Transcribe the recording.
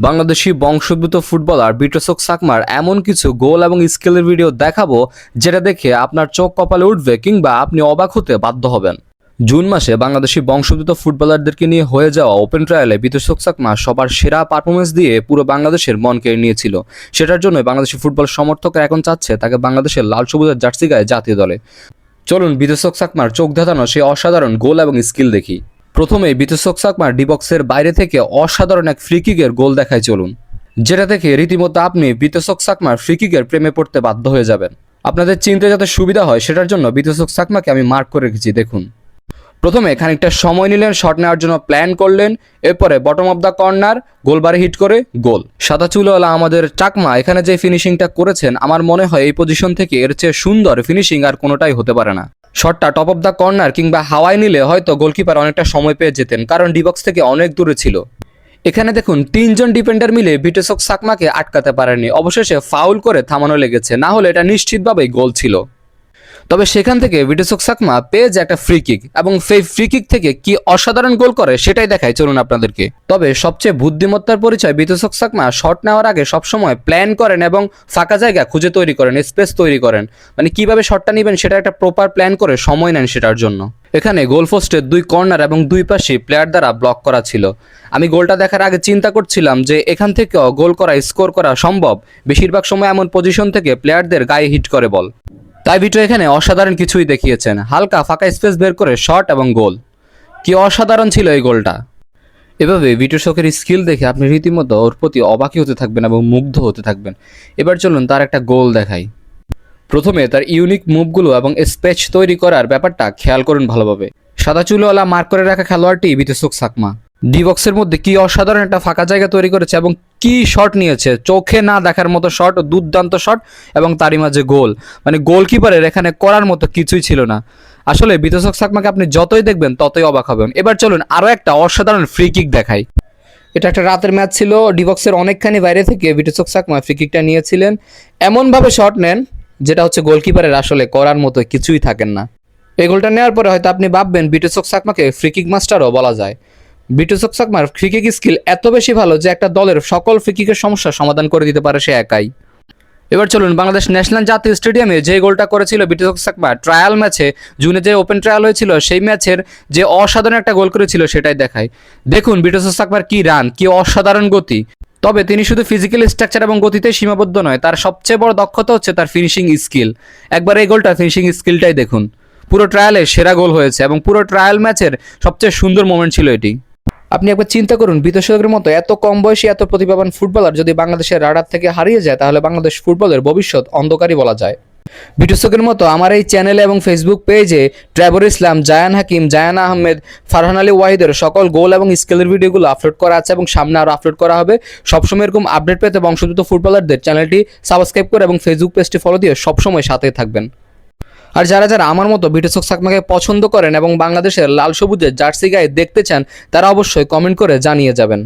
বাংলাদেশি বংশোদ্ভূত ফুটবলার বিটসক সাকমার এমন কিছু গোল এবং স্কিলের ভিডিও দেখাবো যেটা দেখে আপনার চোখ কপালে উঠবে কিংবা আপনি অবাক হতে বাধ্য হবেন। জুন মাসে বাংলাদেশি বংশোদ্ভূত ফুটবলারদেরকে নিয়ে হয়ে যাওয়া ওপেন ট্রায়ালে বিতোষক সাকমা সবার সেরা পারফরমেন্স দিয়ে পুরো বাংলাদেশের মন কেড়ে নিয়েছিল। সেটার জন্য বাংলাদেশি ফুটবল সমর্থকরা এখন চাচ্ছে তাকে বাংলাদেশের লাল সবুজের জার্সি গায়ে জাতীয় দলে। চলুন বিতোষক সাকমার চোখ ধাঁধানো সেই অসাধারণ গোল এবং স্কিল দেখি। প্রথমে বিতোষক সাকমার ডিবক্সের বাইরে থেকে অসাধারণ এক ফ্রিকিকের গোল দেখায় চলুন। যেটা দেখে রীতিমতো আপনি বিতোষক সাকমার ফ্রিকিকের প্রেমে পড়তে বাধ্য হয়ে যাবেন। আপনাদের চিনতে যাতে সুবিধা হয় সেটার জন্য বিতোষক সাকমাকে আমি মার্ক করে রেখেছি, দেখুন। প্রথমে খানিকটা সময় নিলেন শট নেওয়ার জন্য প্ল্যান করলেন, এরপরে বটম অফ দ্য কর্নার গোলবারে হিট করে, গোল। সাদা চুলওয়ালা আমাদের চাকমা, এখানে যে ফিনিশিংটা করেছেন, আমার মনে হয় এই পজিশন থেকে এর চেয়ে সুন্দর ফিনিশিং আর কোনোটাই হতে পারে না। শটটা টপ অফ দ্য কর্নার কিংবা হাওয়ায় নিলে হয়তো গোলকিপার অনেকটা সময় পেয়ে যেতেন, কারণ ডিবক্স থেকে অনেক দূরে ছিল। এখানে দেখুন, তিনজন ডিফেন্ডার মিলে বিটেসক সাকমাকে আটকাতে পারেননি। অবশেষে ফাউল করে থামানো লেগেছে, না হলে এটা নিশ্চিতভাবেই গোল ছিল। তবে সেখান থেকে ভিটেসক সাকমা পেয়ে যায় একটা ফ্রি কিক এবং সেই ফ্রি কিক থেকে কি অসাধারণ গোল করে সেটাই দেখায় চলুন আপনাদেরকে। তবে সবচেয়ে বুদ্ধিমত্তার পরিচয় বিতেশক সাকমা শট নেওয়ার আগে সবসময় প্ল্যান করেন এবং ফাঁকা জায়গা খুঁজে তৈরি করেন স্পেস তৈরি করেন। মানে কীভাবে শটটা নেবেন সেটা একটা প্রপার প্ল্যান করে সময় নেন সেটার জন্য। এখানে গোল পোস্টের দুই কর্নার এবং দুই পাশে প্লেয়ার দ্বারা ব্লক করা ছিল। আমি গোলটা দেখার আগে চিন্তা করছিলাম যে এখান থেকেও গোল করা স্কোর করা সম্ভব। বেশিরভাগ সময় এমন পজিশন থেকে প্লেয়ারদের গায়ে হিট করে বল তাই ভিটো এখানে অসাধারণ কিছুই দেখিয়েছেন। হালকা ফাঁকা স্পেস বের করে শট এবং গোল। কি অসাধারণ ছিল এই গোলটা। এভাবে ভিটো শোকের স্কিল দেখে আপনি রীতিমতো ওর প্রতি অবাকই হতে থাকবেন এবং মুগ্ধ হতে থাকবেন। এবার চলুন তার একটা গোল দেখাই। প্রথমে তার ইউনিক মুভগুলো এবং স্পেচ তৈরি করার ব্যাপারটা খেয়াল করুন ভালোভাবে। সাদা চুলওয়ালা মার্ক করে রাখা খেলোয়াড়টি বিতেসুক সাকমা। ডিবক্সের মধ্যে কি অসাধারণ একটা ফাঁকা জায়গা তৈরি করেছে এবং কি শট নিয়েছে? চোখে না দেখার মতো শট দুর্দান্ত শট এবং তারই মাঝে গোল মানে গোলকিপারের এখানে করার মতো কিছুই ছিল না। আসলে বিতসক সাকমাকে আপনি যতই দেখবেন, ততই অবাক হবেন। এবার চলুন আরও একটা অসাধারণ ফ্রি কিক দেখাই। এটা একটা রাতের ম্যাচ ছিল। ডিবক্সের অনেকখানি বাইরে থেকে বিটসক সাকমা ফ্রি কিকটা নিয়েছিলেন। এমনভাবে শট নেন, যেটা হচ্ছে গোলকিপারের আসলে করার মতো কিছুই থাকেন না। এই গোলটা নেওয়ার পরে হয়তো আপনি ভাববেন বিটসক সাকমাকে ফ্রি কিক মাস্টারও বলা যায়। বিটসক সাকমার ফ্রি কিক স্কিল এত বেশি ভালো যে একটা দলের সকল ফ্রি কিকের সমস্যা সমাধান করে দিতে পারে সে একাই। এবার চলুন বাংলাদেশ ন্যাশনাল জাতীয় স্টেডিয়ামে যে গোলটা করেছিল বিটসক সাকমা ট্রায়াল ম্যাচে জুনে যে ওপেন ট্রায়াল হয়েছিল, সেই ম্যাচের যে অসাধারণ একটা গোল করেছিল সেটাই দেখায়। দেখুন বিটুসক সাকমার কি রান কি অসাধারণ গতি। তবে তিনি শুধু ফিজিক্যাল স্ট্রাকচার এবং গতিতে সীমাবদ্ধ নয়, তার সবচেয়ে বড় দক্ষতা হচ্ছে তার ফিনিশিং স্কিল একবার এই গোলটা ফিনিশিং স্কিলটাই দেখুন। পুরো ট্রায়ালে সেরা গোল হয়েছে এবং পুরো ট্রায়াল ম্যাচের সবচেয়ে সুন্দর মোমেন্ট ছিল এটি। আপনি একবার চিন্তা করুন বিতর্কের মতো এত কম বয়সী, এত প্রতিভাবান ফুটবলার যদি বাংলাদেশের রাডার থেকে হারিয়ে যায়, তাহলে বাংলাদেশ ফুটবলের ভবিষ্যৎ অন্ধকারই বলা যায়। বিটসকের মতো আমার এই চ্যানেলে এবং ফেসবুক পেজে ট্রাভর ইসলাম, জায়ান হাকিম, জায়ান আহমেদ, ফারহান আলী ওয়াহিদের সকল গোল এবং স্কেলের ভিডিওগুলো আপলোড করা আছে এবং সামনে আরও আপলোড করা হবে। সবসময় এরকম আপডেট পেতে বংশোদ্ভূত ফুটবলারদের চ্যানেলটি সাবস্ক্রাইব করে এবং ফেসবুক পেজটি ফলো দিয়ে সবসময় সাথে থাকবেন। আর যারা যারা আমার মতো বিটেসক সাকমাকে পছন্দ করেন এবং বাংলাদেশের লাল সবুজের জার্সি গায়ে দেখতে চান, তারা অবশ্যই কমেন্ট করে জানিয়ে যাবেন।